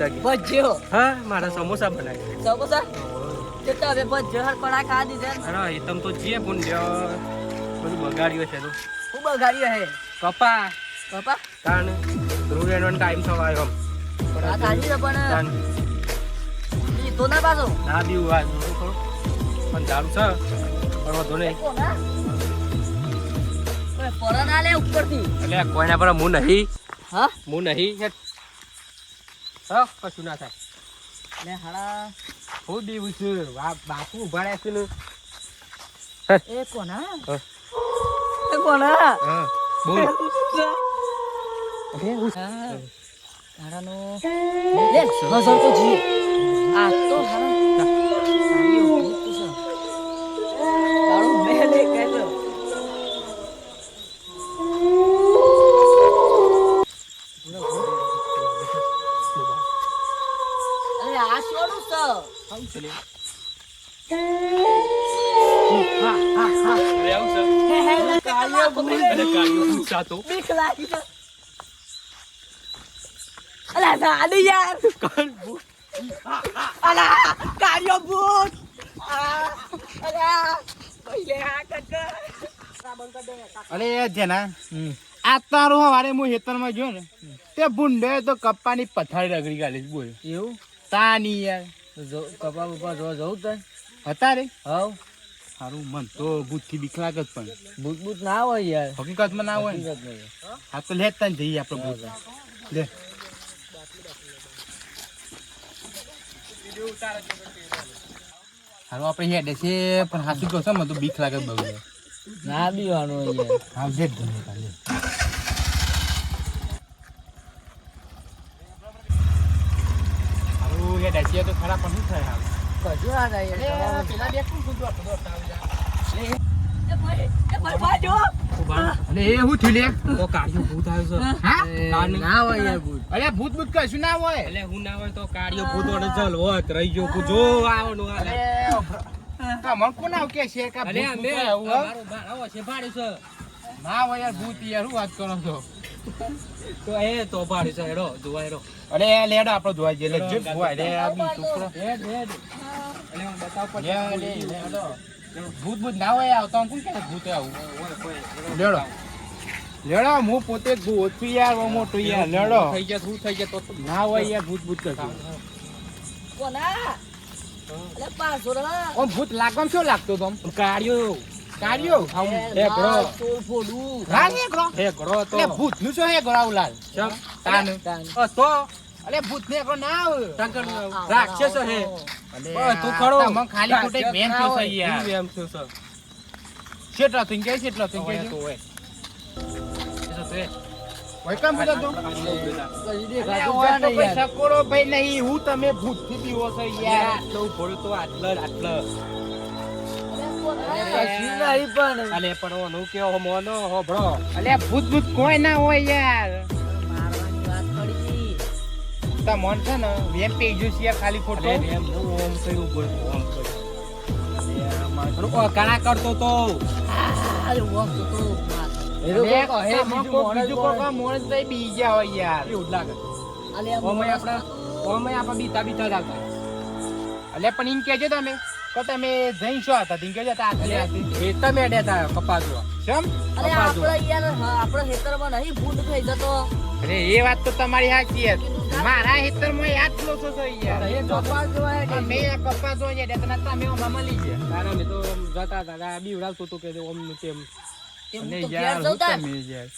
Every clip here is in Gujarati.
તગી ભજ્યો. હા મારા સમોસા બનાવ્યા સમોસા? તે તો હવે ભજ્યો હર પડા ખા દીધા અરે એ તમ તો જીએ પણ બધું બગાડ્યો છે તો. શું બગાડ્યો હે? કપા પપ્પા? તાણ રૂડેનો ટાઈમ થવા આવ્યો. આ છે પણ. ઈ તો ના પાછો? ના બી વાત પણ ચાલુ છે. પણ વધો નહીં. કોના? પરા ના લે ઉપરથી. એટલે કોઈના પર હું નહીં. હા? હું નહીં. હા કશું ના થાય એટલે હાડા હું દેવું છું બાપુ ઊભા રહ્યા છે એ કોના એ કોના બોલ હા. હાડાનો લે હજાર તો જીએ આ તો હાડા છે. લે, અરે જેના આ તારું હવારે હું હેતરમાં ગયો ને તે ભૂંડે તો કપ્પાની પથારી રગડી ગાલી બોલ એવું? તાની યાર. કપા બપા જોવા જવું તને હતા રે હવ. સારું મન તો ભૂતથી બીક લાગે પણ. ભૂત ભૂત ના હોય યાર. હકીકતમાં ના હોય. હા તો લેતા ને જઈએ આપણે ભૂત. લે. હારું આપણે હેડે છે પણ હાસુ કહો છો મને તો બીક લાગે બહુ. ના બીવાનું યાર. હા જે જ ગમે તાલે. હારું હેડે છે તો ખરા પણ શું થાય હારું કશું ના થાય યાર. પેલા બે કોણ કૂદવા તો દોડતા આવી જાય. એ ભાઈ, એ ભાઈ, ભાઈ, જો. અલે એ હું થયું લે તો કાળિયો ભૂત ભૂત. કશું ના હોય? એટલે હું ના હોય તો કાળિયો ભૂત હોત રહી ગયો જો આવવાનું તમને કોણ આવ કે છે કે ભૂત અમે? અમારું ભાડો છે ભાડે છે. ના હોય યાર ભૂત યાર હું વાત કરો છો? તો એ તો ભાડે છે હેડો જોવા હેડો અરે લેડો આપણો જોવા જઈએ લે જો જોવા લે આ છોકરો ભૂત ભૂત ના હોય આવું લેડો હું પોતે જ ભૂત છું લેડો ના ભૂત ભૂત. ઓમ ભૂત લાગવામાં શું લાગતો તમ કાળિયો ગરો તો ભૂતનું શું હે ગરાવ લાલ. તો અલે ભૂત ને ગરો ના આવે. ટંકર રાક્ષસ હે અલે તું ખડો. તમને ખાલી ખોટે રાક્ષસ મેન ના છે યાર. ઈ થયો છે. કેટલા થઈ ગયો કેટલો થઈ ઓય તો હોય બોલો તો ભાઈ નહીં હું તમે ભૂતથી બીવો છો યાર. આટલો ભોળો તો આટલો જ આટલો કશું પણ. અલે પણ ઓનું કેવો મોનો હોભળો અલે ભૂત ભૂત કોઈ ના હોય યાર. તા મન છે ને વેમ પેજ્યું છે ખાલી ખોટો એમ ઓમ કર્યું બોલ ઓમ કર્યું. કાણા કરતો તો. અરે ઓમ તો બીજું હોય યાર. એવું લાગે. આપણે આપણે બીતા બીતા જ આવતા. પણ એમ કેજો તમે. તો તમે જઈ શું હતા તેમ કેજો તા આટલે હતી કેમ અરે આપણે યાર હા, આપણા ખેતરમાં નહીં ભૂંડ થઈ જતો. અરે એ વાત તો તમારી સાચી છે મારા હેતરમાં યાદ લો છો છો યાર. એ કપાસ જોવાય મે અમે આ કપ્પા જોઈએ એટલે મે ઓમાં મળી ગયા તારા મે તો જતા હતા બીવડાવતો તો કે ઓમનું તેમ. એમ યાર, હું તમે યાર.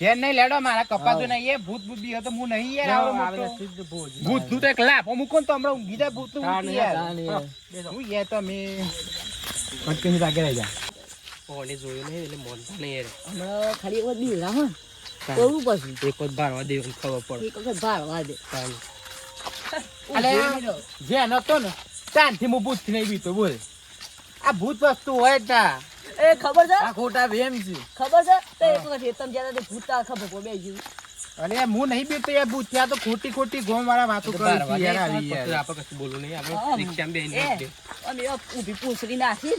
ઘેર નહીં લેડો મારા કપ્પા જો નહીં એ ભૂત ભૂત બી હતો હું નહીં યાર આવો મોટો. ભૂત ભૂત તો એક લાભ મૂકો ને તો હમણાં બીજા ભૂતનું યાર. હું. યાર. હું મે તમે કટકની લાગે રહી જા. ઓને જોયો નહીં એટલે મોનતા નહીં યાર. હમણાં ખાલી એક વાર બી તાન. કરવું પછી એક વખત બારવા દે એમ ખબર પડે એક વખત ભારવા દે. અલે જે નતો ને તાનથી હું ભૂતથી નહીં બીતો બોલ આ ભૂત વસ્તુ હોય જ ના એ ખબર છે આ ખોટા વેમ છે ખબર છે તો એક વખત હેતમ જ્યાં તે ભૂતા ખબર પડે ગયું અલે હું નહીં બીતો યાર ભૂત ત્યાં તો ખોટી ખોટી ગોમ વાળા વાતો કરે છે યાર આવી યાર આપણે કશું બોલું નહીં આપણે રિક્ષામાં. અને એ ઊભી પૂંછડી નાખી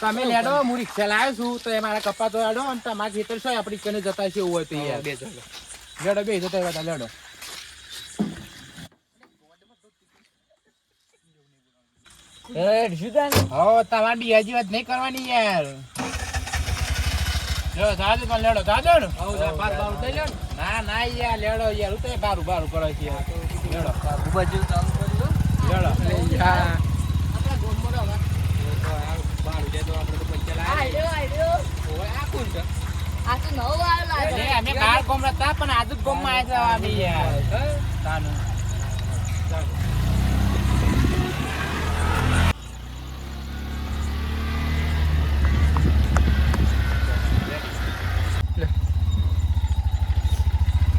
તમે લેડો હું રિક્ષા લાવ્યો છું તો એ મારા કપા તો અને તમારા ખેતર શું આપણી કને જતા છે એવું હોય તો યાર બે જણો. લેડો બે જતા હતા લેડો હો તમારે બીજાજી વાત નહીં કરવાની યાર. જો દાદુ પણ લેડો દાદો ના? ના યાર લેડો યાર ઉતરે બારું બારું કરો છે લેડો લેડો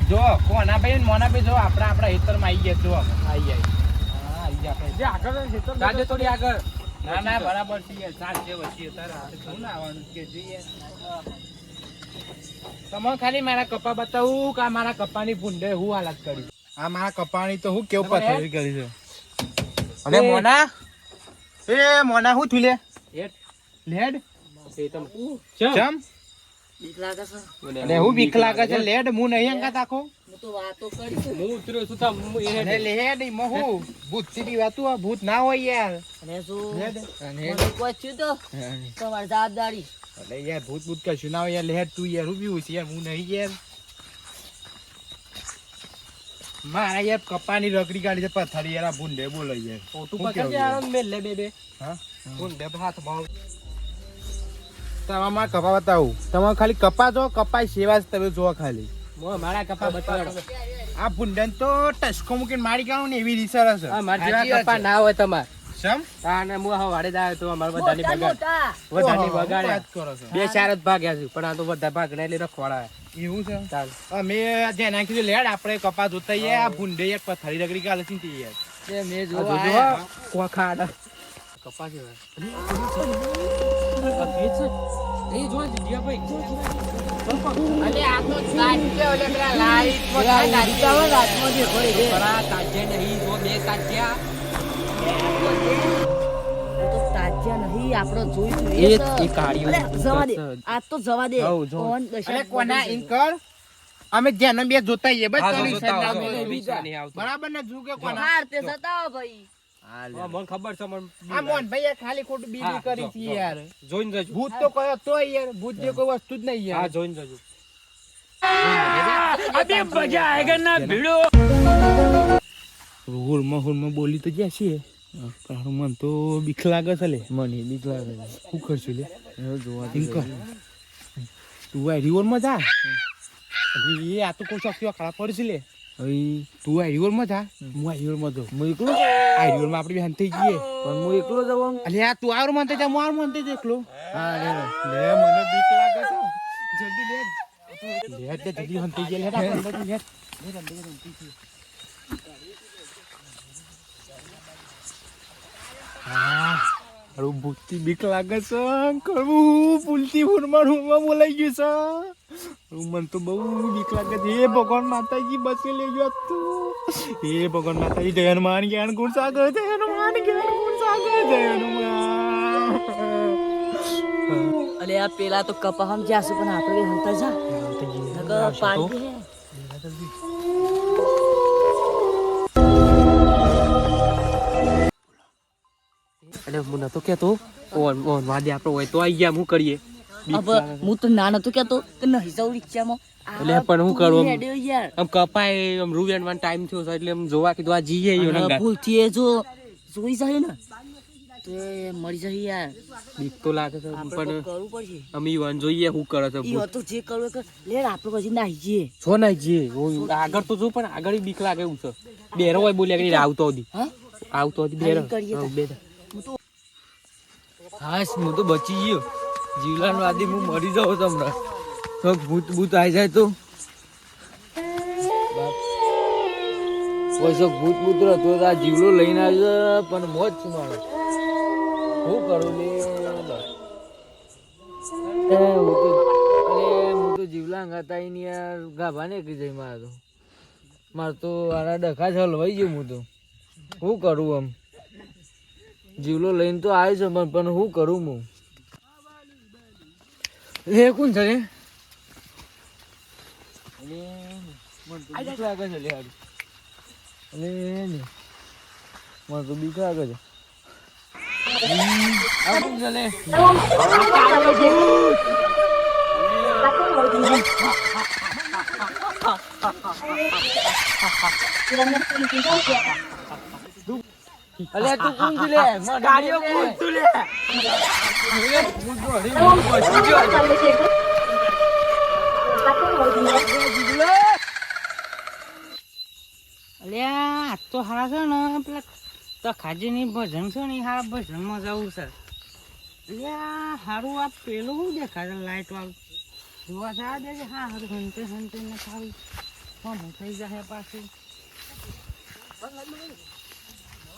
જ માં કોના ભાઈ મોના ભાઈ જો આપડા આપડા હેતરમાં આવી ગયા. જો આવી જાય. હા આવી ગયા આપણે જાજો થોડી આગળ. ના ના બરાબર છે સાત જે વચ્ચે તારે શું ના આવવાનું? કે જોઈએ. તમે ખાલી મારા કપા બતાવું કે આ મારા કપાની ભૂંડે હું હાલત કરી? આ મારા કપાની તો હું કેવું પથરી કરી છે? અને મોના? એ મોના હું થયું લે? હેડ. લેડ? એ તમ. ચમ? બીક લાગે છે. અને હું બીક લાગે છે લેડ? હું નહીં અંગાત આખો? તો તો જવાબદારી અરે યાર. ભૂત ભૂત કશું ના હોય યાર. લેડ તું યાર ઊભી છે યાર. હું નહીં યાર. મારા યાર કપાની રગડી કાઢી છે પથારી યાર આ ભૂંડે બોલો યાર. મેલ લે બે બે. હા? હાથ ભાવ તમારે કપા બતાવું તમારે ખાલી કપા જો કપાય સેવા જ તમે જો ખાલી. મો મારા કપા બતાડો. આ ભુંડન તો ટસકો મૂકીને મારી કાઢું ને એવી રીસર હશે હા મારા જેવા કપા ના હોય તમાર. સમ અને હું હવે વાડે દાયો તો મારા બધાની બગાડ બધાની બગાડ બગાડ્યા કરો છો. બે ચાર જ ભાગ્યા છે પણ આ તો બધા ભાગના એટલે રખવાડા એવું છે? ચાલ. અમે જે નાખ્યું લેડ આપણે કપા જોતા આ ભુંડે એક પથારી રગડી કાલે છે તે યાર. તે મેં. કપા. છે? એ જો જીયાભાઈ. અલે આ તો છે ઓલે પેલા લાઈટ પેલા લાગતા હોય રાતમાં જે હોય રે. પણ આ તાજ્યા નહીં, જો બે તાજ્યા. તો તાજ્યા નહીં આપણો જોઈતું એ- એ એ કાળીઓ. જવા દે બસ. તો જવા દે કોણ દશા કોના ઇન્કર અમે જેનો બે જોતા બસ. બરાબર ને જુ કે કોના હાર તે જતા ભાઈ મને ખબર છે મને આ મોહન ભાઈ ખાલી ખોટું બીજી કરી છે યાર. જોઈને જજો. ભૂત તો કયો તો યાર. ભૂત જે કોઈ વસ્તુ જ નહીં હા યાર જોઈને જજો. હુરમાં હુરમાં બોલી તો જ્યાં છે તારું મન તો બીક લાગે છે લે. મને બીક લાગે શું કરશું લે? જોવા કર. તું આ રિવરમાં જા. અરે એ આ તો કોઈ શક્તિ ખરાબ પડશે લે. તું આ રિવરમાં જા. હું આ રિવરમાં જાઉં. હું એકલો આ રિવરમાં આપણે બેન થઈ જઈએ. પણ હું એકલો જવાનું. અલે આ તું આવું માનતે જા હું આવું માનતે જ એકલો. હા રે લે. મને બીક લાગે છે. જલ્દી લે. લે તે જલ્દી હંતી ગયેલ હેડા અંદર લે. હા. અરે ભૂતથી બીક લાગે છે કરવું ભૂલથી ફૂરમાં રૂમમાં બોલાઈ ગયું છે. મને તો બહુ બીક લાગે છે. હે ભગવાન માતાજી બસે લઈ ગયો તું. હે ભગવાન માતાજી જય હનુમાન જય ગુણ સાગર જય હનુમાન જ્ઞાન ગુણ સાગર જય હનુમાન. અલે આ પેલા તો કપાહમ જ્યાં પણ આપણે હંતા જા. નકર એટલે હું નતો કેતો ઓન ઓન વાદે આપણો હોય તો ગયા હું કરીએ? હવે હું તો ના નતો કેતો કે નહીં જાઉં રિક્ષામાં. એટલે પણ હું કરું આમ? કપાય આમ રૂવેન ટાઈમ થયો છે એટલે આમ જોવા કીધું આ જઈએ યો ભૂલથી એ જો જોઈ જાય ને તો મરી જાય યાર. બીક તો લાગે છે પણ કરવું પડશે. અમે જોઈએ હું કરે છે ઈ તો જે કરવું કે લે આપણે પછી નાહી જઈએ. છો ના જઈએ આગળ તો જો પણ આગળ બીક લાગે એવું છે. બેરો હોય બોલ્યા કે આવતો હતી હા? આવતો હતી બેરો. કરીએ હા, હું તો બચી ગયો. જીવલાન વાદી હું મરી જાઉં તમને તો ભૂત ભૂત આવી જાય તો? કોઈ ભૂત ભૂત રહેતો આ જીવલો લઈને આવજો પણ મોજ છું મારે. શું કરું લે હું તો હું તો જીવલા ગાતા ની યાર ગાભા ને કી જઈ મારે તો. મારે તો આના ડખા જ હલવાઈ ગયો હું તો. શું કરું આમ? જીવલો લઈને તો આવ્યો છે પણ પણ શું કરું હું? એ કોણ છે મને તો બીક લાગે છે લે હારી. અલે તો છે લે? તું? મને કાર્યો તું લે અલ્યા તો હારા છે ને પેલા તખાજીની ભજન છે ને હારા ભજનમાં જવું છે અલ્યા હારું આ પેલું શું દેખાય લાઈટ વાળું જોવા જવા દે છે હા હારું હંતે હંતે ને સારું પણ થઈ જાય પાછું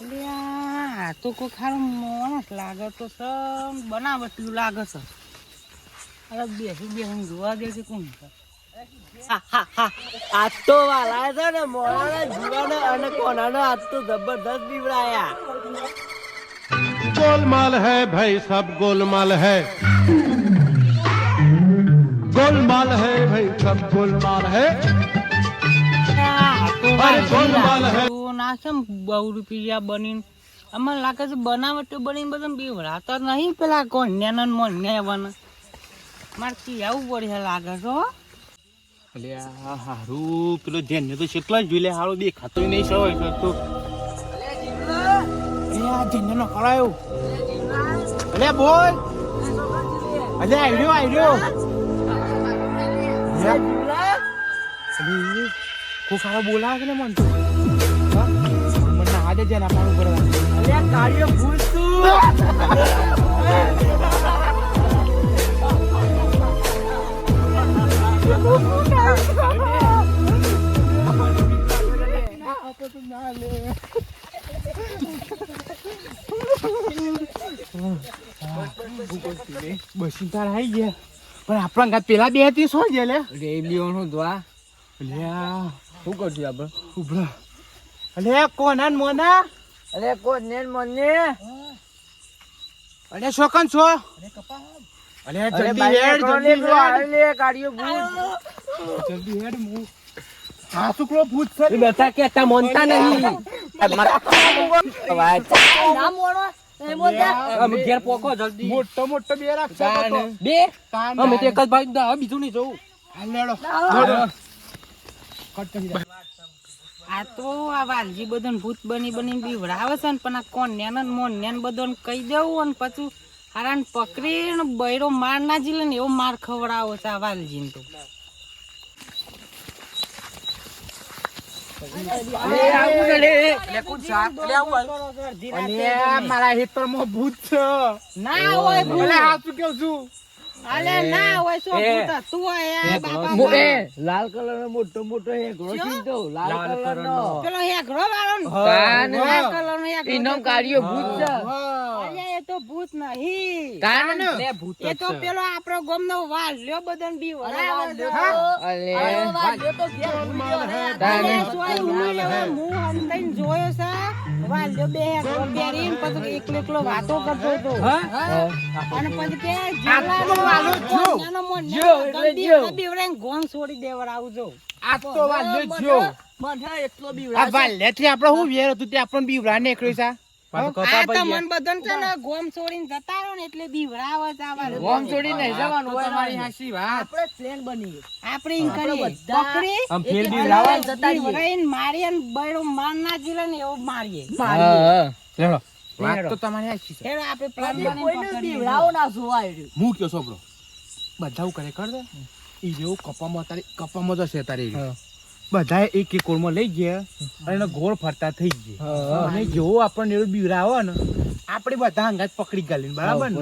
અલ્યા આ તો કોઈ ખારું માણસ લાગે તો છે બનાવટી લાગે છે અરે બેસી બેસી જોવા દે છે કોણ છે આ તો વાલા છે ને મોણાના જીવાના અને કોનાના આજ તો જબરદસ્ત બીવડાયા गोलमाल है भाई सब गोलमाल है गोलमाल है भाई सब गोलमाल है અરે ગોલમાલ હે. ના કેમ બહુ રૂપિયા બનીને. અમારે લાગે છે બનાવટો બનીને બધા બીવડાતા નહીં પેલા કોન્યાના ને મોન્યા મારે કી આવું પડે લાગે છે એટલે આ હારું પેલો જેને તો કેટલા જ જોઈ લે હારો દેખાતો નહીં સવાય છે તો. અલ્યા જેને નો કરાયો અલ્યા બોલ. અલ્યા આઈડ્યો આઈડ્યો કો ખાવા બોલાવે ને મન તો? હા? મને ના દે જેના પાણી ઉપર અલ્યા કાર્યો ભૂત તું બસી તાર આવી ગયા પણ આપણા ગાત પેલા બે હતી શું છે લે રેડિયોનું દ્વા અલ્યા શું કરશું આપણે ઉભરા અલ્યા કોના ને મોના? અરે કોણ ને મને? અરે શોકન છો? અરે જલ્દી હેડ જલ્દી હેડ. લે કાઢ્યો ભૂત. જલ્દી હેડ મુ આ શુક્લો ભૂત છે એ બધા કેતા મોનતા નહીં. અમે ઘેર પોકો જલ્દી. મોટો મોટો બે રાખશો તો બે? અમે તો એક જ ભાઈ બીજું નહીં જોવું. હાલ લેડો કટ કરી દે. આ તો આ વાલજી બધાને ભૂત બની બની બીવડાવે છે ને પણ આ કોન્યાને ને મોન્યાને બધાને કહી દેવું અને પછી હારાને પકડીને બૈરો માર ના જીલે ને એવો માર ખવડાવો છે આ વાલજીને તો. મારા હેતરમાં ભૂત છે. ના હોય ભૂલે હાથું કેવું છું? અલે ના હોય શું ભૂત હતું આ બાપા મો- એ લાલ કલર નો મોટો મોટો હેગડો કીધો લાલ કલર નો પેલો હેઘરો વાળો ને? કાન લાલ કલરનો હેઘરો ઇનામ કાર્યો ભૂત છે. અલ્યા એ તો ભૂત નહીં. કાન ને ભૂત એ તો પેલો આપણો ગમનો વાલ્યો બદન બી અલે. અલે સોય હું એવો મું હંતાઈને જોયો છે? વાલ્યો બે હેઠળ બેરીને પછી એકલો એકલો વાતો કરતો હતો. અને પછી કે જેલાનો વાલો મોનો ગોન છોડી દેવડાવું આવજો આ તો વાલ્યો જો આ વાલ્યાથી આપણે હું વેર હતું? તે આપણને બીવરા નીકળ્યું છે બધા કરે કર દે ઈ જેવું કપામાં તારી કપામાં જશે તારી બધા એક એક કોરમાં લઈ ગયા અને ગોળ ફરતા થઈ ગયા. અને જેવો આપણને એવું બીવરાવો ને આપણે બધા અંગાત પકડી ગાલીને બરાબર ને?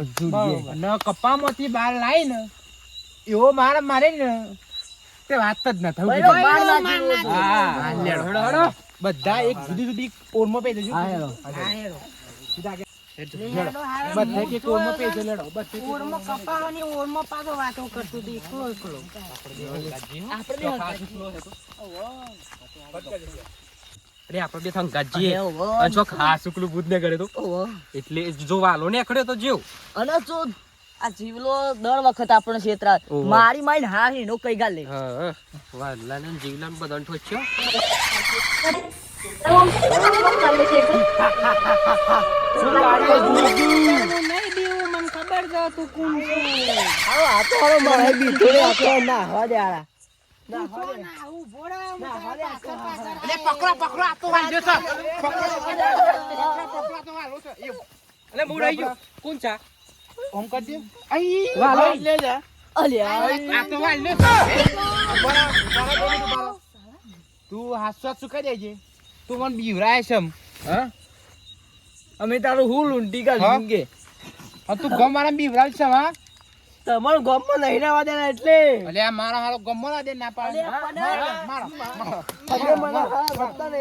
અને કપામાંથી બહાર લાવી ને એવો માર મારે ને તે વાત જ ના લેડો બધા એક જુદી જુદી કોળમાં પે દેજો. બધા બધા જો એટલે જો વાલો ને અકડ્યો તો જેવ અને જો આ જીવલો દર વખત આપણો ક્ષેત્ર મારી મારી હા નો કઈ ગાલે હા વાલા ને જીવલા બધાને ઠોચ્યો. પકડો પકડો તો વાંધો છે પકડો તો વાલો છે એ એટલે હું ગયો કોણ છે ઓમ કરી આઈ વાલો. લે જા આ તો હાસ્વાદ શું દેજે તું મને બીવરાય છે. હા? અમે તારું હું લૂંટી હા? કે અને તું ગમ મારા બીવરાય છે હા? તમારું ગામમાં નહીં રહેવા દેના એટલે. અલે આ મારા હારો ગમ ના દે ના પાડે. મારા મારા મારા મારા મારા મારા ને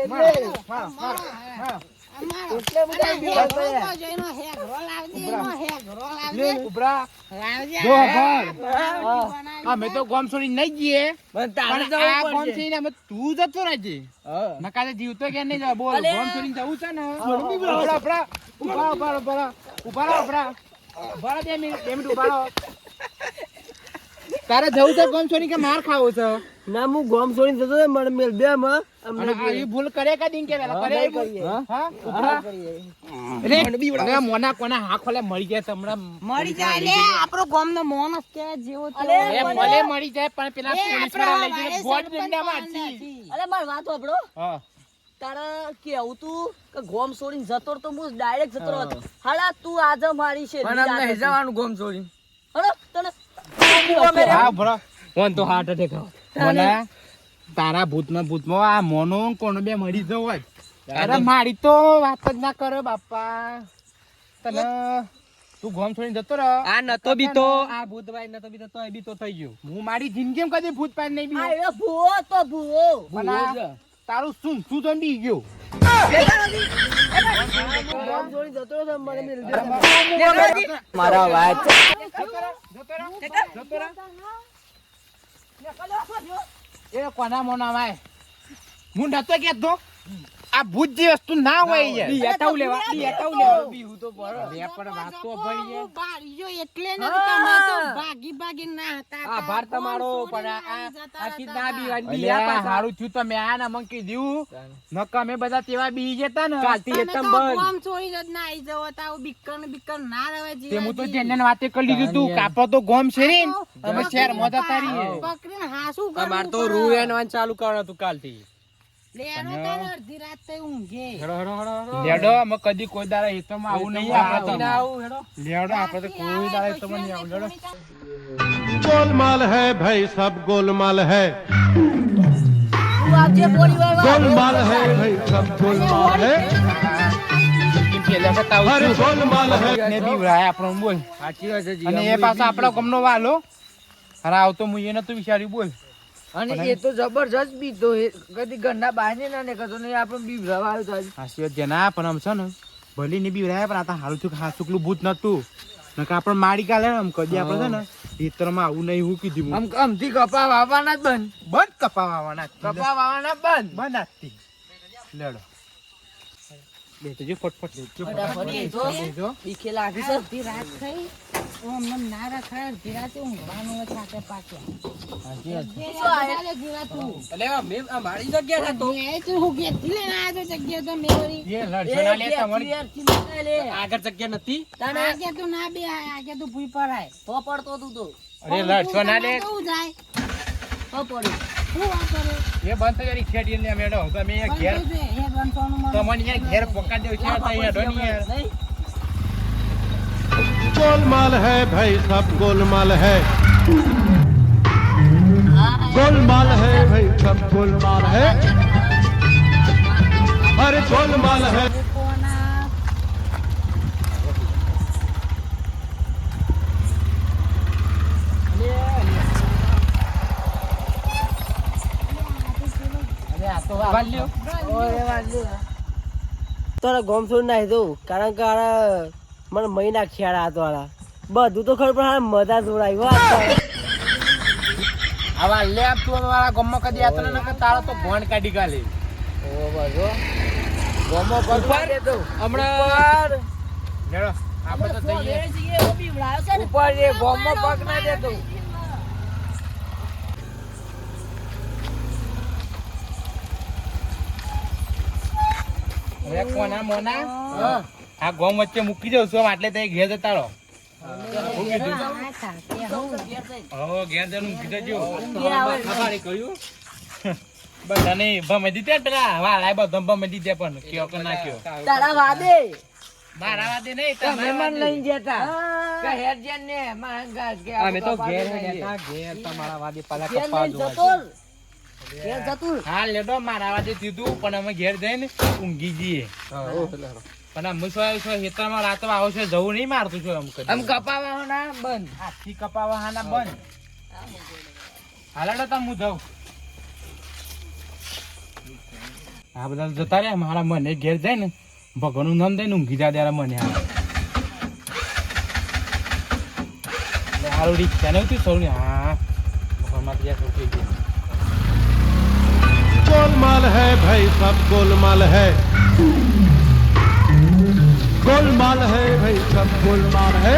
અમે તો ગમ છોડી નહીં જઈએ. તું જતો રહેજે હા. જીવતો કે નહીં બોલ ગમ છોડીને જવું છે ને? ઉભરા ઉભરા ઊભા ઊભા ઊભા ઊભા ઊભા બે મિનિટ બે મિનિટ ઊભા. તારે જવું છે ગોમ છોડી કે માર ખાવો છે? ના હું ગોમ છોડીને જતો મને મેલ બે માં ભૂલ કરે કે દિન કે વેલા કરે? કરીએ. હા? રે અરે મોના કોના હા ખોલે મળી જાય તમને મળી જાય. લે આપણો મોન માણસ કે જેવો તો એ ભલે મળી જાય પણ પેલા પોલીસ આપણો વાળા લઈ જઈને બોટ હાચી. નથી. અરે મારી વાત સાંભળો હા. તારે કેવું તું કે ગોમ છોડીને જતો તો હું ડાયરેક્ટ જતો હતો હાલા તું આજે મારી છે નહીં જવાનું ગોમ છોડીને હલો? તને હા ભરો કોણ તો હાર્ટ એટેક મોના તારા ભૂતમાં ભૂતમાં આ મોનો કોનો બે મરી જવો અરે મારી તો વાત જ ના કરો બાપા. તને તું ગોમ છોડીને જતો રહો. આ નતો બીતો. આ ભૂતભાઈ નતો બી તો એ બીતો થઈ ગયો. હું મારી જિંદગી કદી ભૂત પાડ નહીં બી ભૂવો તો ભૂવો. તારું શું શું તો બી ગયો? મારા વાત એ કોના મોના વાય? હું નતો આ ભૂત જે વસ્તુ ના હોય યાર. બી લેવા બી લેવા બીહું તો બરો. અરે પણ વાત તો ભરી છે. હું એટલે ને તમે તો ભાગી ભાગી ના હતા. આ ભાર તમારો પણ આ આ કીધ ના બીવાની બી આ હારું થયું તમે આ ના મંકી દીધું. નકા મે બધા તેવા બી જતા ને. કાલથી એકદમ બંધ. ગામ છોડી જ ના આવી જવો તાવ બીકણ બીકણ ના રહે તે હું તો જેને વાતે કરી લીધું તું. કાપો તો ગોમ છે રે ને. અમે શહેરમાં જતા રહીએ પકડીને હાસું અમાર તો. રૂ એનવાન ચાલુ કરવાનું તું કાલથી. ગોલમાલ હે ભાઈ સબ ગોલમાલ હે. ગોલમાલ હે ભાઈ સબ ગોલમાલ હે. આપણો બોલ. અને એ પાછો આપણો કમનો વાલો. અરે આવતો મુજે ન તું વિચાર્યું બોલ. અને એ તો જબરજસ્ત બીતો કદી ઘરના બહાર ને ના નીકળતો નહીં આપણે બીવરાવા આવ્યો તો આજે. હાસ્ય જેના પણ આમ છે ને ભલી ને બી વરાય પણ આ તો હારું થયું હા શુક્લું ભૂત નતું નકા આપણે મારી કાલે આમ કદી આપણે છે ને ખેતરમાં આવું નહીં હું કીધું. આમ આમથી કપા વાવવાના જ બંધ. બંધ કપા વાવવાના કપા વાવવાના બંધ. બંધ આજથી. લેડો. લેતો ફટફટ ફટાફટ લેજો. લેજો બીકે લાગી છે અડધી રાત થઈ ઓમ નમ ના રખાય અડધી રાતે ઊંઘવાનું હોય છાતે પાક્યા અડધી રાતે તું. એટલે આ મારી જગ્યા છે એ તો હું ઘેરથી લઈને આવ્યો તો જગ્યા તો મેં એ લડશો ના લેતા એ વળી. ઘેરથી મંગાઈ લે. આગળ જગ્યા નથી? તને આગે તું ના બે આગે તું ભૂઈ પડાય. તો પડતો તું તો. અરે લડશો ના લે. કેવું જાય. તો પડ્યું. શું વાત કરે એ બંધ કરી ખેડી ને મેડો તમે ઘેર પણ જોજે, હે ગણતોનું મને તમને યાર ઘેર પકાડી દેવું છે તો અહીંયા હેડો ને યાર નહીં गोलमाल है भाई सब गोलमाल है गोलमाल है भाई सब गोलमाल है अरे गोलमाल है કોના અરે આ તો વાલ્યો તારા ગોમ છોડી નાખી દઉં. કારણ કે આ મને મહી નાખ્યા હાથ વાળા બધું તો ખબર પણ મજા જોડાયું આવા લે આપ તું. અમારા ગામમાં કદી આતો ને કે તારો તો ભણ કાઢી કાલે ગોમો પગ દે દઉં હમણાં નેડો આપણે તો જઈએ. ને. ઉપર એ ગોમો પગ ના દે હવે કોના મોના? આ ગોમ વચ્ચે મૂકી દઉં છું એટલે તે ઘેર જતા રહો. તમારા વાદે? પેલા ઘેર જતો હા લેડો મારા વાદે દીધું પણ અમે ઘેર જઈને ઊંઘી જઈએ. પણ અમે શું શું હેતરમાં રાતો આવો છે જવું નહીં મારતું છું એમ કરી આમ કપાવા ના બંધ. આખી કપાવા હાના બંધ હાલાડો તમ હું જઉં. આ બધા જતા રહ્યા મારા મને ઘેર જાય ને ભગવાનનું નામ દઈને ઊંઘી જાય ત્યારે મને આ એટલે રીક્ષા ને ઉતરી સૌ ને હા ભગવાનમાં ત્યાં સૌ થઈ ગયું गोलमाल है भाई सब गोलमाल है गोलमाल है भाई सब गोलमाल है